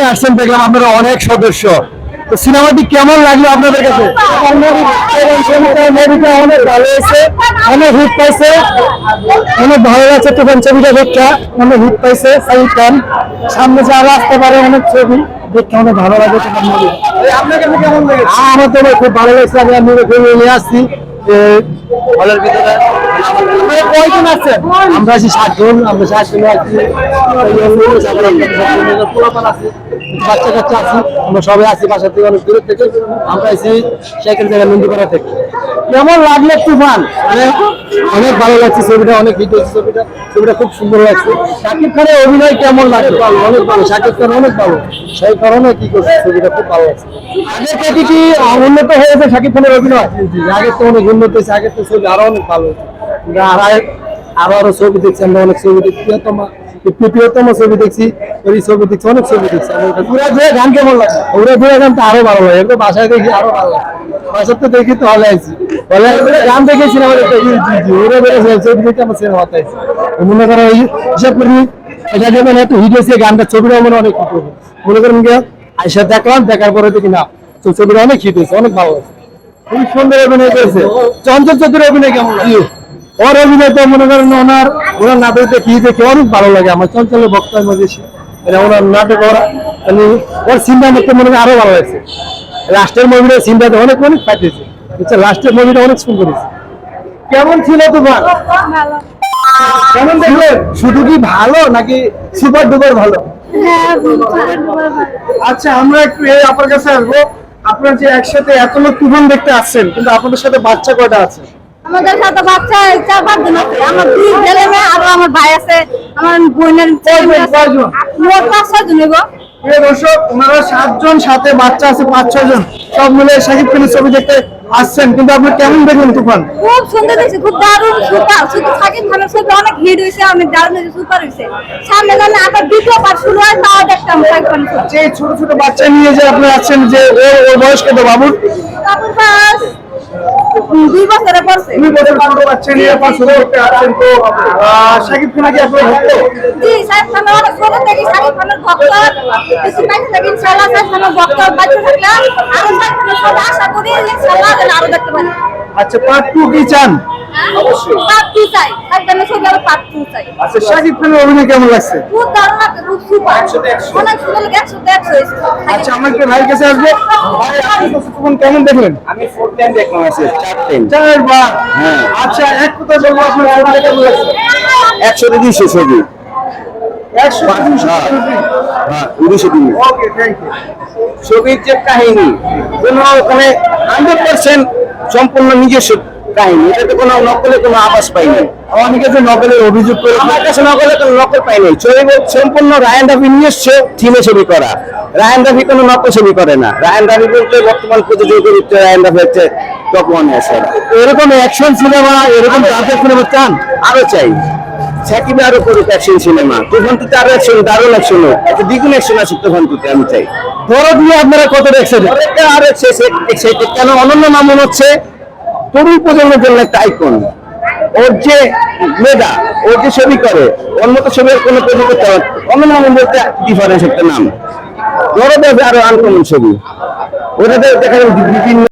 নিয়ে আসছেন দেখলাম আপনারা অনেক সদস্য। তো সিনেমাটি কেমন লাগল আপনাদের কাছে? মুভিটা অনেক ভালো হয়েছে অনেক হিট পাইছে। অনেক ভালো লাগছে তুফান ছবিটা দেখতে। অনেক হিট পাইছে খান সামনে যা আসতে পারে অনেক ছবি দেখতে অনেক ভালো লাগে মুভি আমার তো খুব ভালো লাগছে আমি আমি নিয়ে আসছি। হলের ভিতরে? কয়জন আছেন? আমরা আছি সাতজন আমরা সাতজন আছে। বাচ্চা কাচ্চা আছি, আমরা সবাই আছি বাসা থেকে, অনেক দূরের থেকে। আমরা আছি সাইকেল জায়গা নন্দীপাড়া থেকে। কেমন লাগল তুফান? মানে অনেক ভালো লাগছে ছবিটা, অনেক হিট হয়েছে ছবিটা। ছবিটা খুব সুন্দর লাগছে। শাকিব খানের অভিনয় কেমন লাগছে ভালো অনেক ভালো, শাকিব খান অনেক ভালো। সেই কারণে কি করছে, ছবিটা খুব ভালো লাগছে। আগের থেকে কি উন্নত হয়েছে শাকিব খানের অভিনয়? আগের তো অনেক উন্নত হয়েছে, আগের তো ছবি আরও অনেক ভালো হয়েছে। আর, আরও আরও ছবি দেখছি, আমরা অনেক ছবি দেখছি। প্রিয়তম প্রিয়তম ছবি দেখছি ওই ছবি দেখছি অনেক ছবি দেখছি। পুরা ধুয়ে গান কেমন লাগে। ওরা ধুয়ে গান তো আরও ভালো লাগে। বাসায় দেখি আরও ভালো লাগে। তো দেখি তো হলে আইছি হলে গান দেখে সিনেমা দেখতে জি জি জি ওরা বেড়ে ছবি দেখে আমার সিনেমা হতে আইছি মনে করো এই হিসাব করি এটা যেমন একটু হিট হয়েছে গানটা ছবিটা মনে অনেক হিট হবে মনে করেন গিয়ে আইসা দেখলাম দেখার পরে দেখি না তো ছবিটা অনেক হিট হয়েছে অনেক ভালো লাগছে খুব সুন্দর অভিনয় করেছে। চঞ্চল চৌধুরী অভিনয় কেমন ওর অভিনয় তো মনে করেন ওনার ওনার নাটক দেখি দেখে অনেক ভালো লাগে আমার চঞ্চলের বক্তার মধ্যে মানে ওনার নাটক ওরা মানে ওর দেখতে মনে আরও ভালো লাগছে। লাস্টের মুভিটা অনেক অনেক পাঠিয়েছে বুঝছে লাস্টের মুভিটা অনেক সুন্দর হয়েছে। কেমন ছিল তোমার? কেমন দেখলেন শুধু কি ভালো নাকি সুপার ডুপার ভালো? আচ্ছা আমরা একটু এই আপনার কাছে আসব। আপনার যে একসাথে এত লোক তুফান দেখতে আসছেন কিন্তু আপনাদের সাথে বাচ্চা কয়টা আছে? আমাদের সাথে বাচ্চা চার পাঁচ জন আছে। আমার দুই ছেলে মেয়ে আরও আমার ভাই আছে। আমার বোনের? মোট পাঁচ ছয় জন হইব। প্রিয় দর্শক ওনারা সাতজন সাথে বাচ্চা আছে পাঁচ ছয় জন। সব মিলে শাকিব খানের ছবি দেখতে আসছেন। কিন্তু আপনি কেমন দেখলেন তুফান? খুব সুন্দর দেখছি খুব দারুণ সুপার শুধু সাকিব খানের ছবি অনেক হিট হয়েছে অনেক দারুণ হয়েছে সুপার হয়েছে। সামনে জানে আবার দ্বিতীয় শুরু হয় তাও দেখতাম যে ছোট ছোট বাচ্চা নিয়ে যে আপনি আছেন যে ওর বয়স কত বাবুর? তারপর বাস দুই বছরে পড়ছে দুই বছর ছোট বাচ্চা নিয়ে আপনার শুরু করতে আসছেন তো শাকিব খান কি আপনার ভক্ত? জি সাকিব খানের অনেক ছোট থেকে সাকিব খানের ভক্ত কিছু পাইছে থেকে ইনশাআল্লাহ সাকিব খানের ভক্ত বাচ্চা থাকলে আরও সাকিব খানের ছবি আশা করি ইনশাআল্লাহ যেন আরও দেখতে পারি। আচ্ছা পার্ট টু কি চান? অবশ্যই। পার্ট টু চাই। সাকিব খানের ছবি আবার পার্ট টু চাই। আচ্ছা খানের অভিনয় কেমন লাগছে? খুব দারুণ লাগছে খুব সুপার অনেক সুন্দর আচ্ছা আমার একটা ভাইয়ের কাছে আসব। ভাই, আপনি তো তুফান কেমন দেখলেন? আমি ফোর টাইম দেখলাম আছে চার টাইম চারবার? হ্যাঁ। আচ্ছা এক কথা বলব আপনার ছবিটা কেমন লাগছে একশো দুইশো ছবি। একশো দুশো হ্যাঁ দুইশো তিন ওকে থ্যাংক ইউ ছবির যে কাহিনী কোনো ওখানে হান্ড্রেড পার্সেন্ট সম্পূর্ণ নিজস্ব কাহিনী। এটাতে কোনো নকলে কোনো আভাস পাইনি। অনেকে যে নকলের অভিযোগ করে আমার কাছে নকলে কোনো নকল পাইনি। ছবি সম্পূর্ণ রায়ন রাফি নিজস্ব থিমে ছবি করা। রায়ন রাফি কোনো নকল ছবি করে না। রায়ন রাফি বলতে বর্তমান প্রযোজক চরিত্রে রায়ন রাফি হচ্ছে টপ ওয়ানে আছে এরকম অ্যাকশন সিনেমা এরকম জাতীয় সিনেমা চান? আরও চাই। সাকিবে আরও করুক অ্যাকশন সিনেমা তুফান তুতে আরও অ্যাকশন দারুণ অ্যাকশন হোক। একটা দ্বিগুণ অ্যাকশন আছে তুফান তুতে আমি চাই। ধরো দিয়ে আপনারা কত দেখছেন? আরও এক্সাইটেড কেন অনন্য নামন হচ্ছে? তরুণ প্রজন্মের জন্য একটা আইকন ওর যে মেধা ওর যে ছবি করে, ওর মতো ছবি কোনো প্রজন্ম করতে হবে অন্য নাম বলতে ডিফারেন্স একটা নাম। ওরা দেখবে আরও আনকমন ছবি। ওটাতে দেখা যাবে বিভিন্ন